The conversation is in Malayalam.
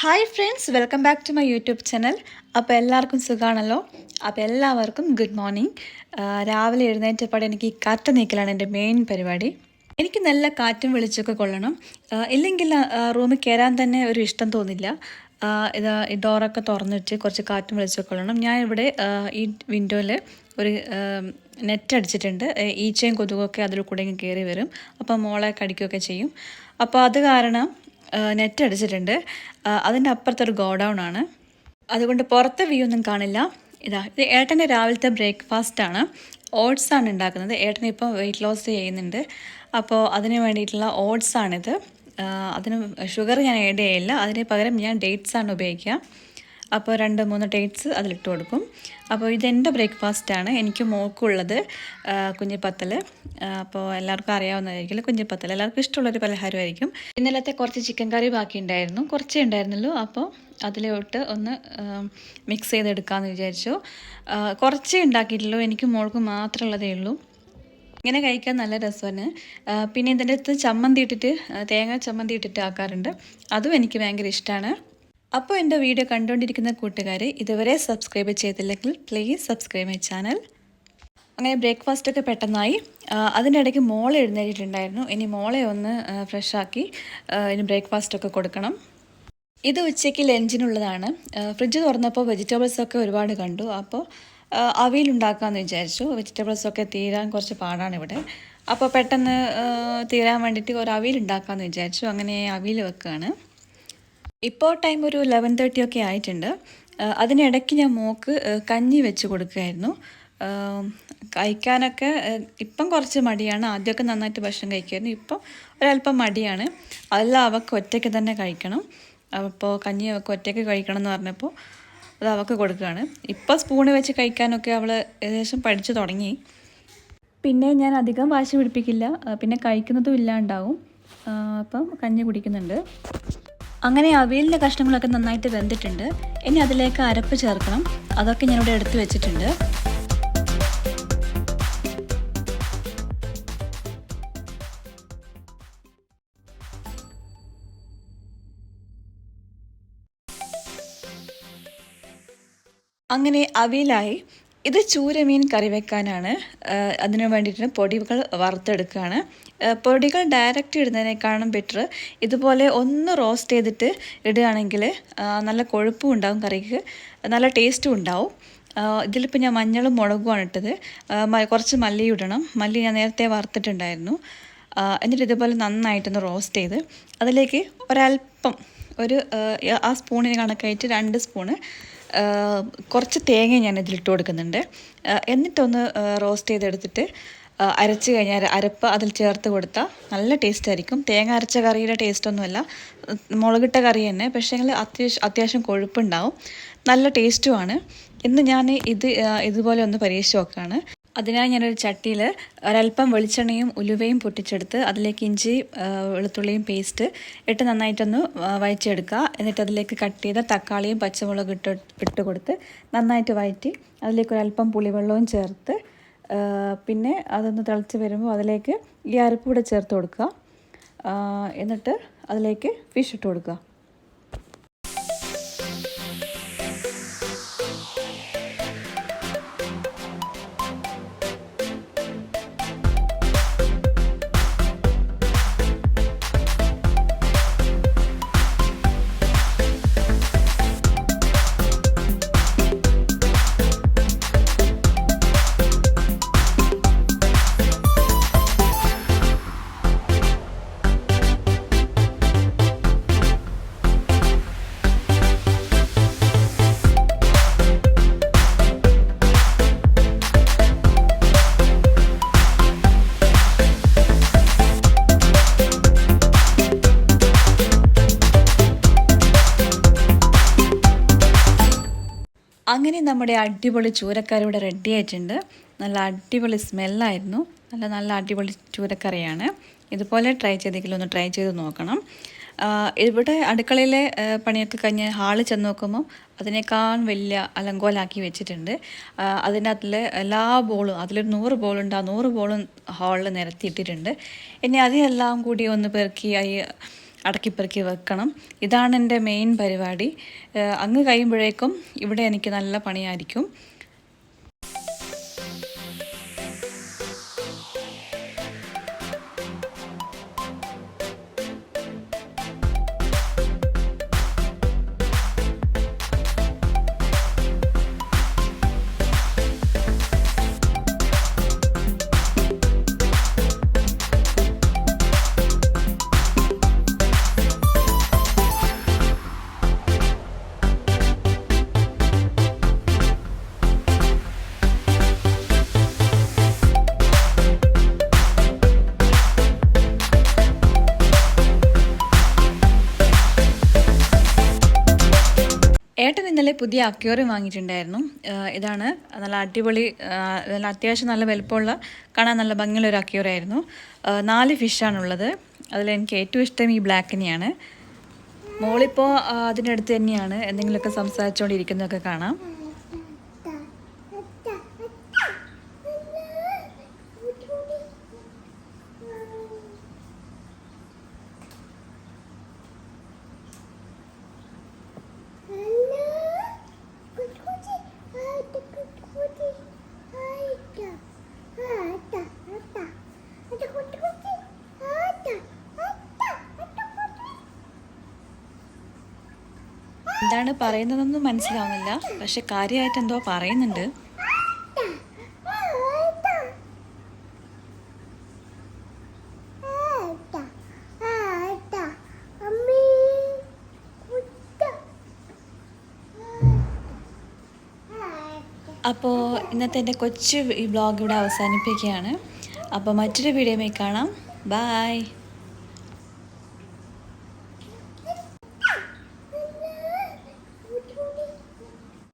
Hi friends welcome back to my YouTube channel അപ്പോൾ എല്ലാവർക്കും സുഖമാണല്ലോ അപ്പോൾ എല്ലാവർക്കും ഗുഡ് മോർണിംഗ് രാവിലെ എഴുന്നേറ്റപ്പാടെ എനിക്ക് ഈ കാറ്റ് നീക്കലാണ് എന്റെ മെയിൻ പരിപാടി. എനിക്ക് നല്ല കാറ്റും വെളിച്ചമൊക്കെ കൊള്ളണം. ഇല്ലെങ്കിൽ റൂമിൽ കയറാൻ തന്നെ ഒരു ഇഷ്ടം തോന്നില്ല. ഇത് ഡോറൊക്കെ തുറന്നിട്ട് കുറച്ച് കാറ്റും വെളിച്ചമൊക്കെ കൊള്ളണം. ഞാൻ ഇവിടെ ഈ വിൻഡോയിൽ ഒരു നെറ്റ് അടിച്ചിട്ടുണ്ട്. ഈച്ചയും കൊതുകൊക്കെ അതിൽ കൂടെ കയറി വരും. അപ്പോൾ മോളെ കടിക്കുകയൊക്കെ ചെയ്യും. അപ്പോൾ അത് കാരണം നെറ്റ് അടിച്ചിട്ടുണ്ട്. അതിന്റെ അപ്പുറത്തൊരു ഗോഡൗൺ ആണ്. അതുകൊണ്ട് പുറത്തെ വ്യൂ ഒന്നും കാണില്ല. ഇതാ ഇത് ഏട്ടന്റെ രാവിലത്തെ ബ്രേക്ക്ഫാസ്റ്റ് ആണ്. ഓട്സ് ആണ് ഉണ്ടാക്കുന്നത്. ഏട്ടൻ ഇപ്പോൾ വെയിറ്റ് ലോസ് ചെയ്യുന്നുണ്ട്. അപ്പോൾ അതിന് വേണ്ടിയിട്ടുള്ള ഓട്സ് ആണിത്. അതിന് ഷുഗർ ഞാൻ ആഡ് ചെയ്യില്ല അതിന് പകരം ഞാൻ ഡേറ്റ്സ് ആണ് ഉപയോഗിക്കുക. അപ്പോൾ രണ്ട് മൂന്ന് ഡേറ്റ്സ് അതിലിട്ട് കൊടുക്കും. അപ്പോൾ ഇതെന്റെ ബ്രേക്ക്ഫാസ്റ്റാണ്. എനിക്ക് മോക്കുള്ളത് കുഞ്ഞിപ്പത്തൽ അപ്പോൾ എല്ലാവർക്കും അറിയാവുന്നതായിരിക്കും കുഞ്ഞിപ്പത്തൽ എല്ലാവർക്കും ഇഷ്ടമുള്ളൊരു പലഹാരമായിരിക്കും. ഇന്നലത്തെ കുറച്ച് ചിക്കൻ കറി ബാക്കി ഉണ്ടായിരുന്നു കുറച്ചേ ഉണ്ടായിരുന്നല്ലോ അപ്പോൾ അതിലോട്ട് ഒന്ന് മിക്സ് ചെയ്തെടുക്കാമെന്ന് വിചാരിച്ചു. കുറച്ചേ ഉണ്ടാക്കിയിട്ടുള്ളൂ. എനിക്ക് മോൾക്ക് മാത്രമുള്ളതേ ഉള്ളൂ. ഇങ്ങനെ കഴിക്കാൻ നല്ല രസമാണ്. പിന്നെ ഇതിന്റെ അടുത്ത് ചമ്മന്തി ഇട്ടിട്ട് തേങ്ങ ചമ്മന്തി ഇട്ടിട്ട് ആക്കാറുണ്ട്. അതും എനിക്ക് ഭയങ്കര ഇഷ്ടമാണ്. അപ്പോൾ എന്റെ വീഡിയോ കണ്ടുകൊണ്ടിരിക്കുന്ന കൂട്ടുകാർ ഇതുവരെ സബ്സ്ക്രൈബ് ചെയ്തില്ലെങ്കിൽ പ്ലീസ് സബ്സ്ക്രൈബ് മൈ ചാനൽ അങ്ങനെ ബ്രേക്ക്ഫാസ്റ്റൊക്കെ പെട്ടെന്നായി. അതിന്റെ ഇടയ്ക്ക് മോളെ എഴുന്നേറ്റിട്ടുണ്ടായിരുന്നു. ഇനി മോളെ ഒന്ന് ഫ്രഷാക്കി ഇനി ബ്രേക്ക്ഫാസ്റ്റ് ഒക്കെ കൊടുക്കണം. ഇത് ഉച്ചയ്ക്ക് ലഞ്ചിനുള്ളതാണ്. ഫ്രിഡ്ജ് തുറന്നപ്പോൾ വെജിറ്റബിൾസ് ഒക്കെ ഒരുപാട് കണ്ടു. അപ്പോൾ അവിയലുണ്ടാക്കാമെന്ന് വിചാരിച്ചു. വെജിറ്റബിൾസ് ഒക്കെ തീരാൻ കുറച്ച് പാടാണ് ഇവിടെ. അപ്പോൾ പെട്ടെന്ന് തീരാൻ വേണ്ടിയിട്ട് ഒരു അവിയൽ ഉണ്ടാക്കാമെന്ന് വിചാരിച്ചു. അങ്ങനെ അവിയിൽ വെക്കുകയാണ് ഇപ്പോൾ ടൈം ഒരു ലെവൻ തേർട്ടി ഒക്കെ ആയിട്ടുണ്ട്. അതിനിടയ്ക്ക് ഞാൻ മോക്ക് കഞ്ഞി വെച്ച് കൊടുക്കുമായിരുന്നു ആ, കഴിക്കാനൊക്കെ ഇപ്പം കുറച്ച് മടിയാണ്. ആദ്യമൊക്കെ നന്നായിട്ട് ഭക്ഷണം കഴിക്കുമായിരുന്നു. ഇപ്പം ഒരല്പം മടിയാണ്. അതെല്ലാം അവൾക്ക് ഒറ്റയ്ക്ക് തന്നെ കഴിക്കണം. അപ്പോൾ കഞ്ഞി അവൾക്ക് ഒറ്റയ്ക്ക് കഴിക്കണം എന്ന് പറഞ്ഞപ്പോൾ അത് അവൾക്ക് കൊടുക്കുകയാണ്. ഇപ്പോൾ സ്പൂണ് വെച്ച് കഴിക്കാനൊക്കെ അവൾ ഏകദേശം പഠിച്ചു തുടങ്ങി. പിന്നെ ഞാൻ അധികം വാശി പിടിപ്പിക്കില്ല. പിന്നെ കഴിക്കുന്നതും ഇല്ലാണ്ടാവും. അപ്പം കഞ്ഞി കുടിക്കുന്നുണ്ട്. അങ്ങനെ അവിയലിന്റെ കഷ്ണങ്ങളൊക്കെ നന്നായിട്ട് വെന്തിട്ടുണ്ട്. ഇനി അതിലേക്ക് അരപ്പ് ചേർക്കണം. അതൊക്കെ ഞാനിവിടെ എടുത്തു വെച്ചിട്ടുണ്ട്. അങ്ങനെ അവിയലായി ഇത് ചൂരമീൻ കറി വെക്കാനാണ്. അതിനു വേണ്ടിയിട്ട് പൊടികൾ വറുത്തെടുക്കുകയാണ്. പൊടികൾ ഡയറക്റ്റ് ഇടുന്നതിനേക്കാളും ബെറ്റർ ഇതുപോലെ ഒന്ന് റോസ്റ്റ് ചെയ്തിട്ട് ഇടുകയാണെങ്കിൽ നല്ല കൊഴുപ്പും ഉണ്ടാവും കറിക്ക്. നല്ല ടേസ്റ്റും ഉണ്ടാവും. ഇതിലിപ്പോൾ ഞാൻ മഞ്ഞളും മുളകുമാണ് ഇട്ടത്. കുറച്ച് മല്ലി ഇടണം. മല്ലി ഞാൻ നേരത്തെ വറുത്തിട്ടുണ്ടായിരുന്നു. എന്നിട്ട് ഇതുപോലെ നന്നായിട്ടൊന്ന് റോസ്റ്റ് ചെയ്ത് അതിലേക്ക് ഒരല്പം ഒരു ആ, സ്പൂണിന് കണക്കായിട്ട് രണ്ട് സ്പൂണ് കുറച്ച് തേങ്ങ ഞാൻ ഇതിലിട്ട് കൊടുക്കുന്നുണ്ട്. എന്നിട്ടൊന്ന് റോസ്റ്റ് ചെയ്തെടുത്തിട്ട് അരച്ച് കഴിഞ്ഞാൽ അരപ്പ് അതിൽ ചേർത്ത് കൊടുത്താൽ നല്ല ടേസ്റ്റ് ആയിരിക്കും. തേങ്ങ അരച്ച കറിയുടെ ടേസ്റ്റ് ഒന്നുമല്ല. മുളകിട്ട കറി തന്നെ പക്ഷേ അത്യാവശ്യം അത്യാവശ്യം കൊഴുപ്പുണ്ടാവും. നല്ല ടേസ്റ്റുമാണ് ഇന്ന് ഞാൻ ഇത് ഇതുപോലെ ഒന്ന് പരീക്ഷിച്ച് നോക്കുകയാണ് അതിനായി ഞാനൊരു ചട്ടിയിൽ ഒരല്പം വെളിച്ചെണ്ണയും ഉലുവയും പൊട്ടിച്ചെടുത്ത് അതിലേക്ക് ഇഞ്ചി വെളുത്തുള്ളിയും പേസ്റ്റ് ഇട്ട് നന്നായിട്ടൊന്ന് വഴറ്റിയെടുക്കുക. എന്നിട്ട് അതിലേക്ക് കട്ട് ചെയ്ത തക്കാളിയും പച്ചമുളകും ഇട്ട് ഇട്ട് കൊടുത്ത് നന്നായിട്ട് വഴറ്റി അതിലേക്ക് ഒരല്പം പുളിവെള്ളവും ചേർത്ത് പിന്നെ അതൊന്ന് തിളച്ച് വരുമ്പോൾ അതിലേക്ക് ഈ അരപ്പ് കൂടെ ചേർത്ത് കൊടുക്കുക. എന്നിട്ട് അതിലേക്ക് ഫിഷ് ഇട്ട് കൊടുക്കുക. അങ്ങനെ നമ്മുടെ അടിപൊളി ചൂരക്കറി ഇവിടെ റെഡി ആയിട്ടുണ്ട്. നല്ല അടിപൊളി സ്മെല്ലായിരുന്നു. നല്ല നല്ല അടിപൊളി ചൂരക്കറിയാണ്. ഇതുപോലെ ട്രൈ ചെയ്തെങ്കിലും ഒന്ന് ട്രൈ ചെയ്ത് നോക്കണം. ഇവിടെ അടുക്കളയിലെ പണിയൊക്കെ കഴിഞ്ഞ് ഹാളിൽ ചെന്ന് നോക്കുമ്പോൾ അതിനേക്കാൾ വലിയ അലങ്കോലാക്കി വെച്ചിട്ടുണ്ട്. അതിന്റെ അതിൽ എല്ലാ ബോളും അതിലൊരു നൂറ് ബോളുണ്ട്. ആ നൂറ് ബോളും ഹാളിൽ നിരത്തിയിട്ടിട്ടുണ്ട്. ഇനി അതെല്ലാം കൂടി ഒന്ന് പെറുക്കി ഈ അടക്കിപ്പെറുക്കി വെക്കണം. ഇതാണ് എന്റെ മെയിൻ പരിപാടി. അങ്ങ് കഴിയുമ്പോഴേക്കും ഇവിടെ എനിക്ക് നല്ല പണിയായിരിക്കും. ഏട്ടൻ ഇന്നലെ പുതിയ അക്യോറിയം വാങ്ങിയിട്ടുണ്ടായിരുന്നു. ഇതാണ് നല്ല അടിപൊളി നല്ല അത്യാവശ്യം നല്ല വലുപ്പമുള്ള കാണാൻ നല്ല ഭംഗിയുള്ള ഒരു അക്യൂറി ആയിരുന്നു. ആഹ് നാല് ഫിഷാണുള്ളത് അതിൽ എനിക്ക് ഏറ്റവും ഇഷ്ടം ഈ ബ്ലാക്കിനെയാണ് മോളിപ്പോൾ അതിന്റെ അടുത്ത് തന്നെയാണ് എന്തെങ്കിലുമൊക്കെ സംസാരിച്ചുകൊണ്ടിരിക്കുന്നതൊക്കെ കാണാം. എന്താണ് പറയുന്നതെന്നും മനസ്സിലാവുന്നില്ല. പക്ഷെ കാര്യമായിട്ട് എന്തോ പറയുന്നുണ്ട്. അപ്പോൾ ഇന്നത്തെ എന്റെ കൊച്ചു ഈ ബ്ലോഗ് ഇവിടെ അവസാനിപ്പിക്കുകയാണ്. അപ്പോൾ മറ്റൊരു വീഡിയോയിൽ കാണാം. ബായ്